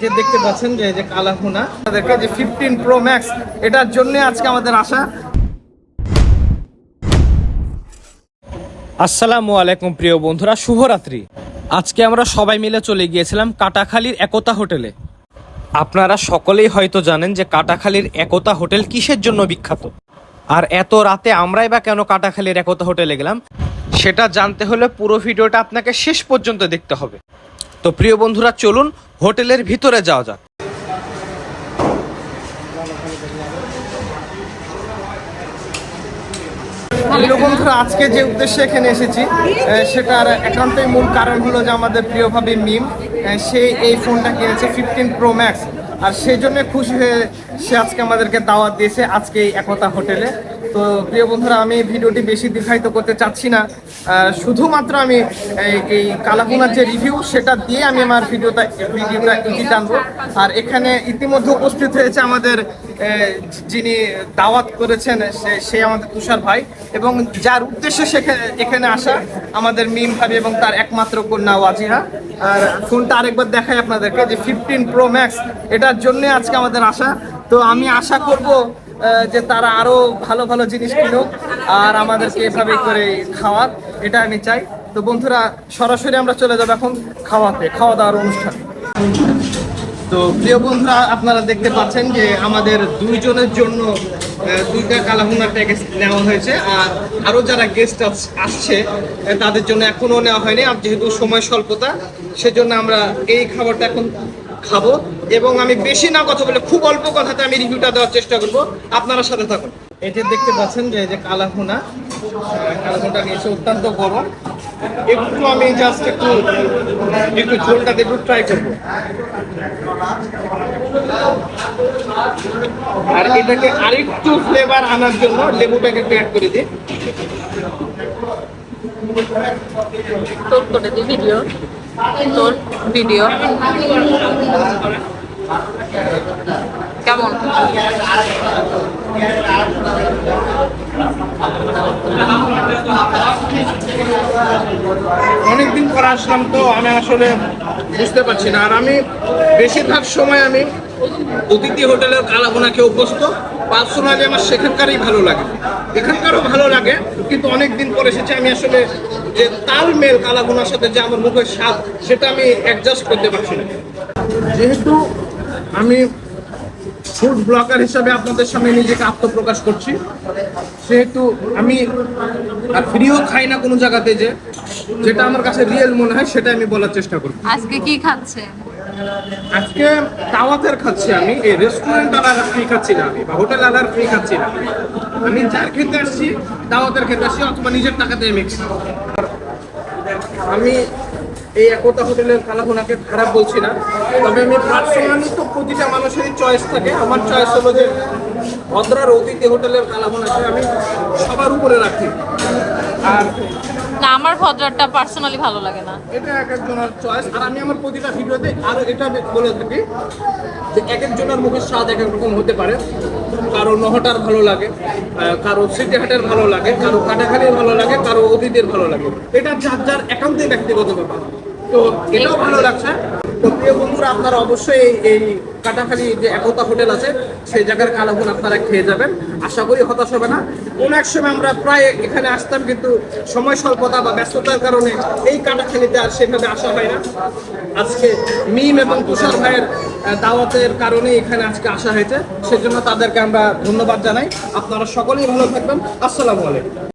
যে দেখতে পাচ্ছেন যে যে কালাহুনা তাদেরকে যে ফিফটিন প্রো ম্যাক্স এটার জন্য আজকে আমাদের আশা আসসালামু আলাইকুম প্রিয় বন্ধুরা, শুভরাত্রি। আজকে আমরা সবাই মিলে চলে গিয়েছিলাম কাটাখালীর একতা হোটেলে। আপনারা সকলেই হয়তো জানেন যে কাটাখালীর একতা হোটেল কিসের জন্য বিখ্যাত? আর এত রাতে আমরাই বা কেন কাটাখালীর একতা হোটেলে গেলাম, সেটা জানতে হলে পুরো ভিডিওটা আপনাকে শেষ পর্যন্ত দেখতে হবে। তো প্রিয় বন্ধুরা, চলুন হোটেলের ভিতরে যাওয়া যাক। বন্ধুরা, আজকে যে উদ্দেশ্যে এখানে এসেছি সেটার একান্তই মূল কারণ হলো যে আমাদের প্রিয়ভাবে মিম সেই সে এই ফোনটা কিনেছে ফিফটিন প্রো ম্যাক্স। আর সেই জন্য খুশি হয়ে সে আজকে আমাদেরকে দাওয়াত দিয়েছে আজকে এই একতা হোটেলে। তো প্রিয় বন্ধুরা, আমি ভিডিওটি বেশি দীর্ঘায়িত করতে চাচ্ছি না। শুধুমাত্র আমি এই- কালাপুনার যে রিভিউ সেটা দিয়ে আমি আমার ভিডিওটা ভিডিওটা ইতি টানবো আর এখানে ইতিমধ্যে উপস্থিত হয়েছে আমাদের যিনি দাওয়াত করেছেন, সে- আমাদের তুষার ভাই এবং যার উদ্দেশ্যে সেখানে এখানে আসা আমাদের মিম ভাবি এবং তার একমাত্র কন্যা ওয়াজিহা আর ফোনটা আরেকবার দেখাই আপনাদেরকে যে ফিফটিন প্রো ম্যাক্স এটার জন্য আজকে আমাদের আসা। তো আমি আশা করব যে তারা আরও ভালো ভালো জিনিস কিনুক আর আমাদেরকে এভাবে করে খাওয়ার এটা আমি চাই। তো বন্ধুরা, সরাসরি আমরা চলে যাব এখন খাওয়াতে খাওয়া দাওয়ার অনুষ্ঠান। তো প্রিয় বন্ধুরা, আপনারা দেখতে পাচ্ছেন যে আমাদের দুইজনের জন্য দুইটা কালাভুনার প্যাকেজ নেওয়া হয়েছে। আর আরও যারা গেস্ট আসছে তাদের জন্য এখনও নেওয়া হয়নি। আর যেহেতু সময় স্বল্পতা, সেজন্য আমরা এই খাবারটা এখন খাব। এবং আমি বেশি না কথা বলে খুব অল্প কথাতে আমি রিভিউটা দেওয়ার চেষ্টা করব। আপনারা সাথে থাকুন। যে দেখতে পাচ্ছেন যে যে কালাভুনা কালাভুনটা নিয়েছে অত্যন্ত গরম। একটু আমি জাস্ট একটু একটু ঝোলটাতে একটু ট্রাই করব। আর এটাকে আরেকটু ফ্লেভার আনার জন্য লেবুটাকে অ্যাড করে দিই। তোর ভিডিও তোর ভিডিও কেমন অনেকদিন পর আসলাম তো, আমি আসলে বুঝতে পারছি না। আর আমি বেশিরভাগ সময় আমি অতিথি হোটেলের কালাভুনা খেয়ে অভ্যস্ত। পার্সোনালি আমার সেখানকারই ভালো লাগে। এখানকারও ভালো লাগে, কিন্তু অনেক দিন পর এসেছে আমি আসলে যে তালমেল কালাভুনার সাথে যে আমার মুখের স্বাদ, সেটা আমি অ্যাডজাস্ট করতে পারছি না। যেহেতু আমি ফুড ব্লগার হিসাবে আপনাদের সামনে নিজেকে আত্মপ্রকাশ করছি। সেহেতু আমি আর ফ্রিও খাই না কোনো জায়গাতে যে যেটা আমার কাছে রিয়েল মনে হয় সেটা আমি বলার চেষ্টা করব আজকে কি খাচ্ছে? আজকে দাওয়াতের খাচ্ছি আমি এই রেস্টুরেন্ট আলাদা ফ্রি খাচ্ছি না আমি বা হোটেল আলাদা ফ্রি খাচ্ছি না। আমি যার খেতে আসছি দাওয়াতের খেতে আসছি অথবা নিজের টাকাতে আমি আমি এই একতা হোটেলের কালাভুনাকে খারাপ বলছি না। তবে আমি পার্সোনালি তো প্রতিটা মানুষেরই চয়েস থাকে। আমার চয়েস হলো যে ভদ্রার অতিথি হোটেলের কালাভুনাকে আমি সবার উপরে রাখি। আর না আমার ভদ্রারটা পার্সোনালি ভালো লাগে না। এটা এক একজনের চয়েস আর আমি আমার প্রতিটা ভিডিওতে আরও এটা বলে থাকি যে এক একজনের মুখের স্বাদ এক এক রকম হতে পারে। কারও নহটার ভালো লাগে কারও সিটিহাটের ভালো লাগে কারও কাটাখালির ভালো লাগে কারও অতীতের ভালো লাগে। এটা যার যার একান্তই ব্যক্তিগত ব্যাপার। তো এটাও ভালো লাগছে। তো প্রিয় বন্ধুরা, আপনারা অবশ্যই এই- কাটাখালি যে একতা হোটেল আছে, সেই জায়গার কালাভুন আপনারা খেয়ে যাবেন। আশা করি হতাশ হবে না। কোন এক সময় আমরা প্রায় এখানে আসতাম, কিন্তু সময় স্বল্পতা বা ব্যস্ততার কারণে এই কাটাখালিতে আর সেভাবে আসা হয় না। আজকে মিম এবং তুষার ভাইয়ের দাওয়াতের কারণে এখানে আজকে আসা হয়েছে। সেজন্য তাদেরকে আমরা ধন্যবাদ জানাই। আপনারা সকলেই ভালো থাকবেন। আসসালামু আলাইকুম।